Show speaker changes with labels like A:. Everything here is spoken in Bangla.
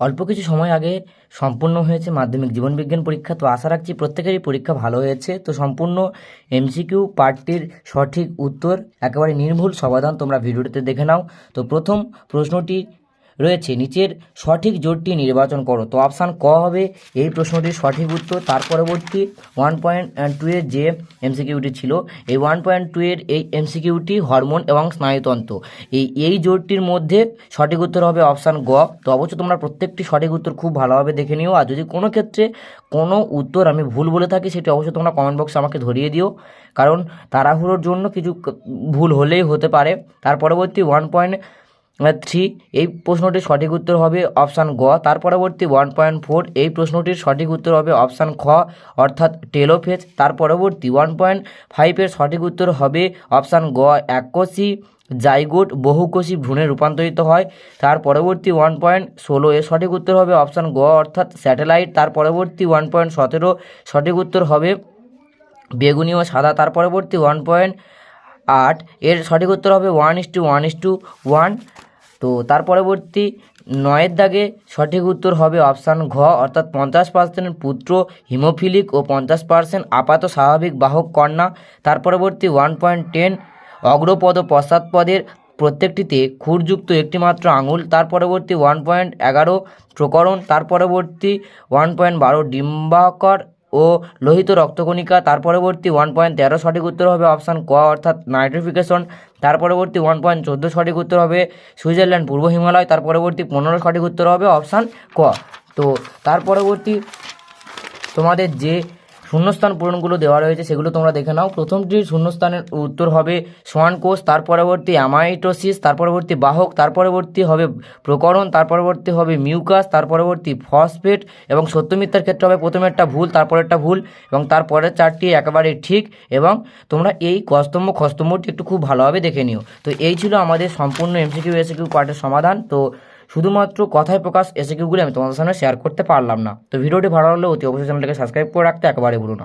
A: অল্প কিছু সময় আগে সম্পূর্ণ হয়েছে মাধ্যমিক জীবনবিজ্ঞান পরীক্ষা। তো আশা রাখছি প্রত্যেকেরই পরীক্ষা ভালো হয়েছে। তো সম্পূর্ণ এমসিকিউ পার্টটির সঠিক উত্তর একেবারে নির্ভুল সমাধান তোমরা ভিডিওটিতে দেখে নাও। তো প্রথম প্রশ্নটি রয়েছে। নিচের সঠিক জোটটি নির্বাচন করো। তো অপশান ক হবে, এই প্রশ্নটির সঠিক উত্তর। তার পরবর্তী ওয়ান পয়েন্ট এর যে এমসিকিউটি ছিল, এই ওয়ান পয়েন্ট টু এর এই এমসিকিউটি হরমোন এবং স্নায়ুতন্ত্র। এই এই জোটটির মধ্যে সঠিক উত্তর হবে অপশান গ। তো অবশ্যই তোমরা প্রত্যেকটি সঠিক উত্তর খুব ভালোভাবে দেখে নিও। আর যদি কোনো ক্ষেত্রে কোনো উত্তর আমি ভুল বলে থাকি, সেটি অবশ্যই তোমরা কমেন্ট বক্সে আমাকে ধরিয়ে দিও। কারণ তাড়াহুড়োর জন্য কিছু ভুল হলেই হতে পারে। তার পরবর্তী ওয়ান পয়েন্ট থ্রি এই প্রশ্নটির সঠিক উত্তর হবে অপশান গ। তার পরবর্তী ওয়ান পয়েন্ট ফোর এই প্রশ্নটির সঠিক উত্তর হবে অপশান খ, অর্থাৎ টেলোফেজ তার পরবর্তী ওয়ান পয়েন্ট ফাইভের সঠিক উত্তর হবে অপশান গ, এককোষী জাইগোট বহুকোষী ভ্রূণে রূপান্তরিত হয়। তার পরবর্তী ওয়ান পয়েন্ট ষোলো, এর সঠিক উত্তর হবে অপশান গ, অর্থাৎ স্যাটেলাইট তার পরবর্তী ওয়ান পয়েন্ট সতেরো, সঠিক উত্তর হবে বেগুনি ও সাদা। তার পরবর্তী ওয়ান পয়েন্ট আট, এর সঠিক উত্তর হবে one is two one is two one তো তার পরবর্তী নয়ের দাগে সঠিক উত্তর হবে অপশান ঘ, অর্থাৎ পঞ্চাশ পার্সেন্ট পুত্র হিমোফিলিক ও পঞ্চাশ পার্সেন্ট আপাত স্বাভাবিক বাহক কন্যা। তার পরবর্তী ওয়ান পয়েন্ট টেন অগ্রপদ পশ্চাৎপদের প্রত্যেকটিতে খুরযুক্ত একটিমাত্র আঙুল। তার পরবর্তী ওয়ান পয়েন্ট এগারো প্রকরণ। তার পরবর্তী ওয়ান পয়েন্ট বারো ডিম্বাকর ও লোহিত রক্তকণিকা, তার পরবর্তী ওয়ান পয়েন্ট তেরো সঠিক উত্তর হবে অপশান ক, অর্থাৎ নাইট্রিফিকেশন তার পরবর্তী ওয়ান পয়েন্ট চোদ্দ সঠিক উত্তর হবে সুইজারল্যান্ড পূর্ব হিমালয়, তার পরবর্তী পনেরো সঠিক উত্তর হবে অপশান ক। তো তার পরবর্তী তোমাদের যে শূন্যস্থান পূরণগুলো দেওয়া রয়েছে, সেগুলো তোমরা দেখে নাও। প্রথমটির শূন্যস্থানের উত্তর হবে সোয়ান কোষ তার পরবর্তী অ্যামাইটোসিস, তার পরবর্তী বাহক, তার পরবর্তী হবে প্রকরণ, তার পরবর্তী হবে মিউকাস, তার পরবর্তী ফসফেট এবং সত্যমিথ্যার ক্ষেত্রে হবে প্রথমেরটা ভুল, তারপরেরটা ভুল এবং তারপরের চারটি একেবারে ঠিক এবং তোমরা এই কস্তম্ভ খস্তম্ভটি একটু খুব ভালোভাবে দেখে নিও। তো এই ছিল আমাদের সম্পূর্ণ এমসিকিউ এসিকিউ পার্টের সমাধান। তো শুধুমাত্র কথায় প্রকাশ এসে কিউগুলি আমি তোমাদের সামনে শেয়ার করতে পারলাম না। তো ভিডিওটি ভালো লাগলে অতি অবশ্যই চ্যানেলটাকে সাবস্ক্রাইব করে রাখতে একেবারে ভুলো না।